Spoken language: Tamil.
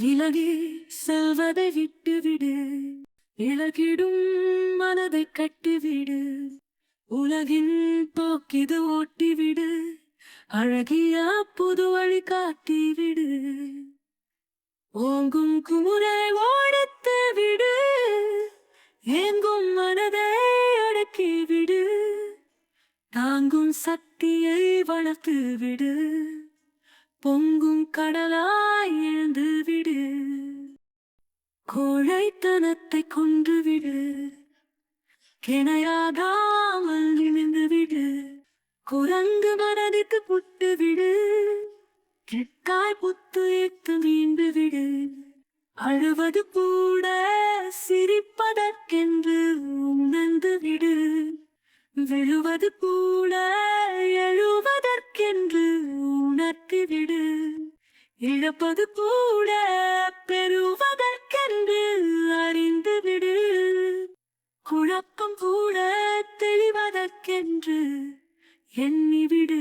விலகி செல்வதை விட்டுவிடு. இலகிடும் மனதை கட்டிவிடு. உலகின் போக்கிது ஓட்டிவிடு. அழகிய புது வழி காட்டிவிடு. ஓங்கும் குமுறை ஓடத்து விடு. ஏங்கும் மனதை அடக்கிவிடு தாங்கும் சக்தியை வளர்த்து விடு. கோழைத்தனத்தை கொண்டுவிடு கிணையாகாமல் விடு குரங்கு மனதிற்கு புட்டு விடு கிட்டாய் புத்து ஏத்து மீண்டு விடு அழுவது கூட சிரிப்பதற்கென்று உணர்ந்து விடு விழுவது கூட எழுவதற்கென்று உணர்த்தி விடு இழப்பது கூட குழப்பம் கூட தெளிவதற்கென்று எண்ணிவிடு